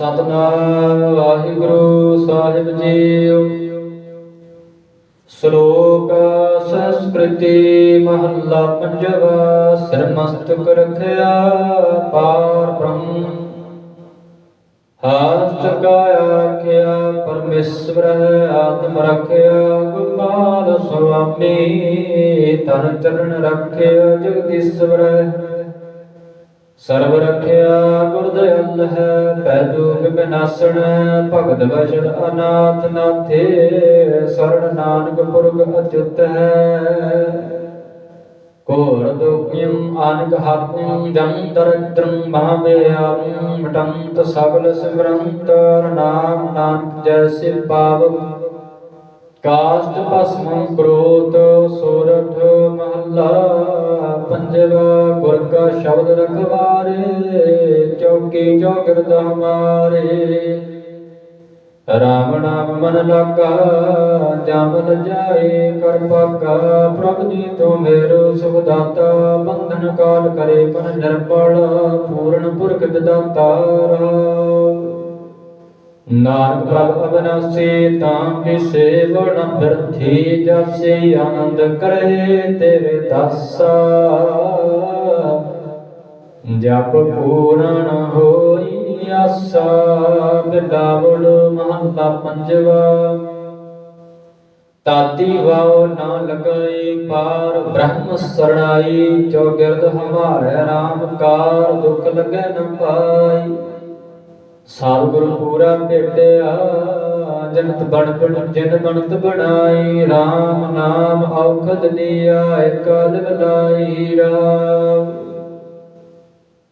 ਸਤਨਾਮ ਵਾਹਿਗੁਰੂ ਸਾਹਿਬ JIO. ਸ਼ਲੋਕ ਸੰਸਕ੍ਰਿਤੀ ਮਹੱਲਾ ਪੰਜਵਾ ਸਿਰ ਰਖਿਆ ਪਾਰ ਬ੍ਰਹਮ। ਹਾਥ ਕਾਇਆ ਪਰਮੇਸ਼ਵਰ ਆਤਮ ਰਖਿਆ, ਗੋਪਾਲ ਸੁਆਮੀ ਤਨ ਚਰਨ ਰਖਿਆ, ਜਗਦੀਸ਼ਵਰ ਸਰਬ ਰਖਿਆ ਗੁਰਦਇਲ ਹੈ, ਪੈ ਦੁਖ ਬਿਨਾਸਣ ਭਗਤ ਵਜਨ ਅਨਾਥ ਨਾਥੇ ਸਰਣ ਨਾਨਕ ਪੁਰਖ ਅਚੁੱਤ ਹੈ। ਕੋਰ ਦੁਖਿਮ ਆਨਕ ਹਾਤਿਮ ਜਨ ਦਰਿਦ੍ਰੰ ਮਹਾਮੇਯੰ ਮਟੰਤ ਸਗਲ ਸਿਮਰੰਤ ਨਾਮ ਨਾਨਕ ਜੈਸੇ ਪਾਵਕ। ਕਾਸ਼ਟ ਭਸਮ ਕ੍ਰੋਧ ਸੋਰਠ ਮਹੱਲਾ, ਪੰਜਵਾ ਗੁਰ ਕਾ ਸ਼ਬਦ ਰਖਵਾਰੇ, ਚੌਕੀ ਚੌਗਿਰਦ ਹਮਾਰੇ ਰਾਮ ਨਾਮ ਮਨ ਲਾਗਾ ਜਮ ਜਾਏ ਕਰ ਪਾਕਾ, ਪ੍ਰਭ ਜੀ ਤੋ ਮੇਰੋ ਸੁਭਦਾਤਾ ਬੰਧਨ ਕਾਲ ਕਰੇ ਪਨ ਨਿਰਪਲ ਪੂਰਨ ਪੁਰਖ ਦਾਤਾ ਨਾਨਕ ਪ੍ਰਭ ਅਬਨਾਸੀ ਤਾਂ ਕੀ ਸੇਵਨ ਬਿਰਥੀ ਜਸੇ, ਆਨੰਦ ਕਰੇ ਤੇਰੇ ਦਾਸਾ। ਜਪ ਪੂਰਨ ਹੋਈ ਆਸਾ ਬਿਲਾਵਲ ਮਹੰਤਾ ਪੰਜਵਾ। ਤਾਤੀ ਵਾਉ ਨਾ ਲਗਾਈ ਪਾਰ, ਬ੍ਰਹਮ ਸਰਣਾਈ ਜੋ ਗਿਰਦ ਹਮਾਰੇ RAM ਕਾਰ, ਦੁਖ ਲਗੈ ਨ ਪਾਈ। ਸਤਿਗੁਰ ਪੂਰਾ ਭੇਟਿਆ ਜਨਤ ਬਣ ਬਣ, ਜਨ ਬਣਤ ਬਣਾਈ RAM ਨਾਮ ਔਖਦ ਲਿਆ ਇਕਲ ਬਲਾਈ ਰਾਮ।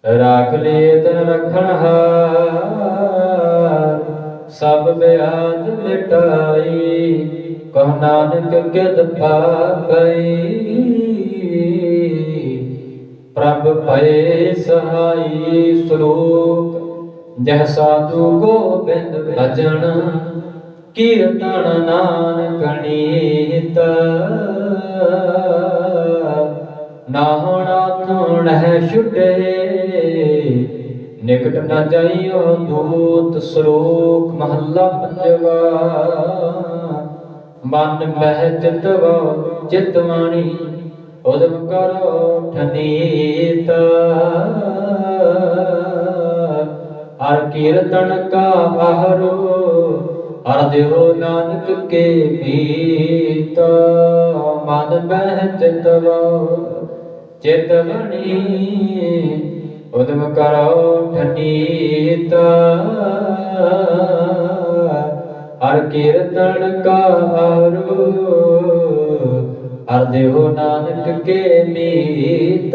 ਰਾਖ ਲੇ ਤਨ ਰਖਣ ਹਾਰ, ਸਭ ਬਿਆਦ ਮਿਟਾਈ, ਕਹ ਨਾਨਕ ਕਿਤ ਪਾਈ ਪ੍ਰਭ ਭਏ ਸਹਾਈ ਸਲੋਕ ਜਹ ਸਾਧੂ ਗੋਬਿੰਦ ਭਜਨ, ਕੀਰਤਨ ਨਾਨਕ ਨੀਤ। ਨਾਹਣਾ ਥੋਣ ਹੈ ਛੁਟੇ, ਨਿਕਟ ਨਾ ਜਾਈਓ ਦੂਤ ਸਰੋਕ ਮਹੱਲਾ ਪੰਜਵਾ। ਮਨ ਮਹਿ ਚਿਤਵਾ ਚਿਤਵਾਣੀ ਉਦਮ ਕਰੋ ਠਨੀਤ। ਹਰ ਕੀਰਤਨ ਕਾ ਆਹਰੋ ਹਰ ਦਿਓ ਨਾਨਕ ਕੇ ਮੀਤ। ਮਨ ਬਹਿ ਚਿਤਵਾ ਚਿਤਵਣੀ ਉਦਮ ਕਰੋ ਠਨੀਤ। ਹਰ ਕੀਰਤਨ ਕਾ ਆਹਰੋ ਹਰ ਦਿਓ ਨਾਨਕ ਕੇ ਮੀਤ।